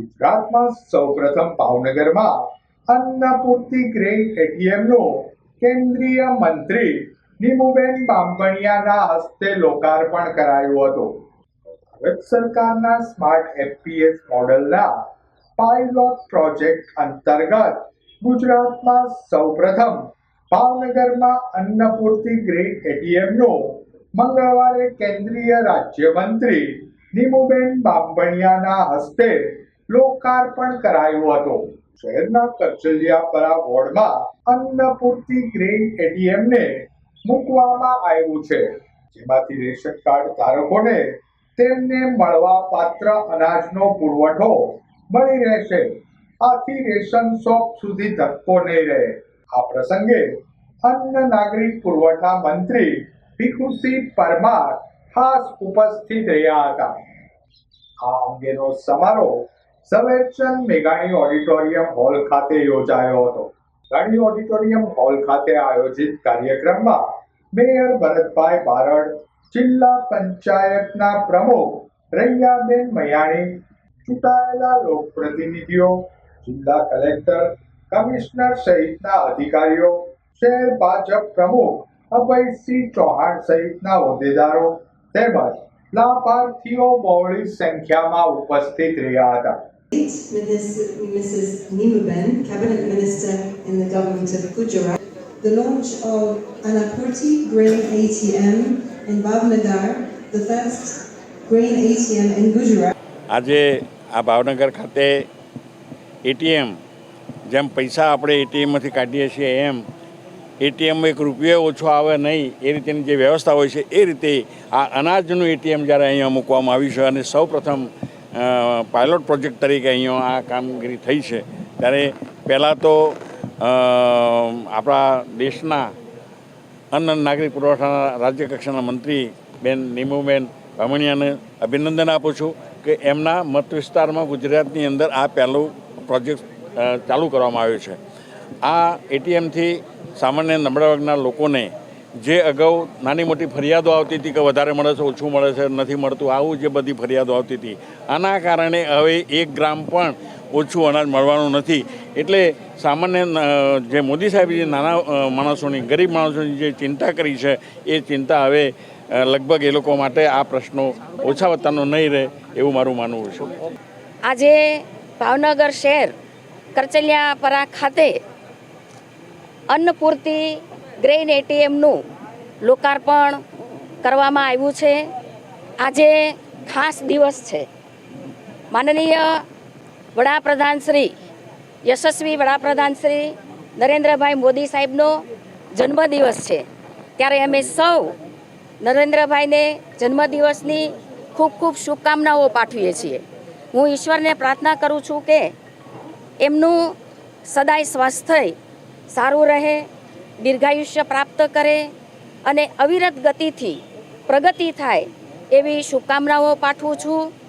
ગુજરાતમાં સૌપ્રથમ ભાવનગરમાં અન્નપૂર્તિ ગ્રેઇન એટીએમનો કેન્દ્રીય મંત્રી નીમુબેન બાંભણિયાના હસ્તે લોકાર્પણ કરાયું હતું. ભારત સરકારના સ્માર્ટ એફપીએસ મોડલના પાયલોટ પ્રોજેક્ટ અંતર્ગત ગુજરાતમાં સૌપ્રથમ ભાવનગરમાં અન્નપૂર્તિ ગ્રેડ એટીએમનો મંગળવારે કેન્દ્રીય રાજ્યમંત્રી નીમુબેન બાંભણિયાના હસ્તે લોકાર્પણ કરાયું હતું. શહેરના કચલિયાપરા વોર્ડમાં અન્નપૂર્તિ ગ્રેન એટીએમને મૂકવામાં આવ્યું છે. જેમાંથી રેશન કાર્ડ ધારકોને તેમને મળવા પાત્ર અનાજનો પુરવઠો મળી રહેશે. આથી રેશન શોપ સુધી ધક્કો નહીં રહે. આ પ્રસંગે અન્ન નાગરિક પુરવઠા મંત્રી ભીખુસિંહ પરમાર ખાસ ઉપસ્થિત રહ્યા હતા. આ અંગેનો સમારોહ ઝવેરચંદ મેઘાણી ઓડિટોરિયમ હોલ ખાતે યોજાયો હતો. ગાંધી ઓડિટોરિયમ હોલ ખાતે આયોજિત કાર્યક્રમમાં મેયર ભરતભાઈ બારડ, જિલ્લા પંચાયતના પ્રમુખ રૈયાબેન મયાણી, ચૂંટાયેલા લોકપ્રતિનિધિઓ, જિલ્લા કલેક્ટર, કમિશનર સહિતના અધિકારીઓ, શહેર ભાજપ પ્રમુખ અભયસિંહ ચૌહાણ સહિતના હોદ્દેદારો તેમજ લાભાર્થીઓ બહોળી સંખ્યામાં ઉપસ્થિત રહ્યા હતા. Mrs. Nimuben, Cabinet Minister in the Government of Gujarat, the launch of Anapurti Grain ATM in Bhavnagar, the first grain ATM in Gujarat. આજે આ ભાવનગર ખાતે એટીએમ જેમ પૈસા આપણે એટીએમમાંથી કાઢીએ છીએ એમ એટીએમમાં એક રૂપિયો ઓછો આવે નહીં એ રીતેની જે વ્યવસ્થા હોય છે એ રીતે આ અનાજનું એટીએમ જ્યારે અહીંયા મૂકવામાં આવ્યું છે અને સૌ પ્રથમ પાયલોટ પ્રોજેક્ટ તરીકે અહીંયા આ કામગીરી થઈ છે. ત્યારે પહેલાં તો આપણા દેશના અન્ન નાગરિક પુરવઠાના રાજ્ય કક્ષાના મંત્રી બેન નીમુબેન બામણિયાને અભિનંદન આપું છું કે એમના મત વિસ્તારમાં ગુજરાતની અંદર આ પહેલું પ્રોજેક્ટ ચાલુ કરવામાં આવ્યું છે. આ એટીએમથી સામાન્ય નબળા વર્ગના લોકોને જે અગાઉ નાની મોટી ફરિયાદો આવતી હતી કે વધારે મળે છે, ઓછું મળે છે, નથી મળતું, આવું જે બધી ફરિયાદો આવતી હતી, આના કારણે હવે એક ગ્રામ પણ ઓછું અનાજ મળવાનું નથી. એટલે સામાન્ય જે મોદી સાહેબે જે નાના માણસોની, ગરીબ માણસોની જે ચિંતા કરી છે, એ ચિંતા હવે લગભગ એ લોકો માટે આ પ્રશ્નો ઓછા વત્તાનો નહીં રહે એવું મારું માનવું છે. આજે ભાવનગર શહેર કરચલિયાપરા ખાતે અન્નપૂર્તિ ગ્રેઇન એટીએમનું લોકાર્પણ કરવામાં આવ્યું છે. આજે ખાસ દિવસ છે. માનનીય વડાપ્રધાન શ્રી, યશસ્વી વડાપ્રધાન શ્રી નરેન્દ્રભાઈ મોદી સાહેબનો જન્મદિવસ છે. ત્યારે અમે સૌ નરેન્દ્રભાઈને જન્મદિવસની ખૂબ ખૂબ શુભકામનાઓ પાઠવીએ છીએ. હું ઈશ્વરને પ્રાર્થના કરું છું કે એમનું સદાય સ્વાસ્થ્ય સારું રહે દીર્ઘાયુષ્ય પ્રાપ્ત કરે અને અવિરત ગતિથી પ્રગતિ થાય એવી શુભકામનાઓ પાઠવું છું.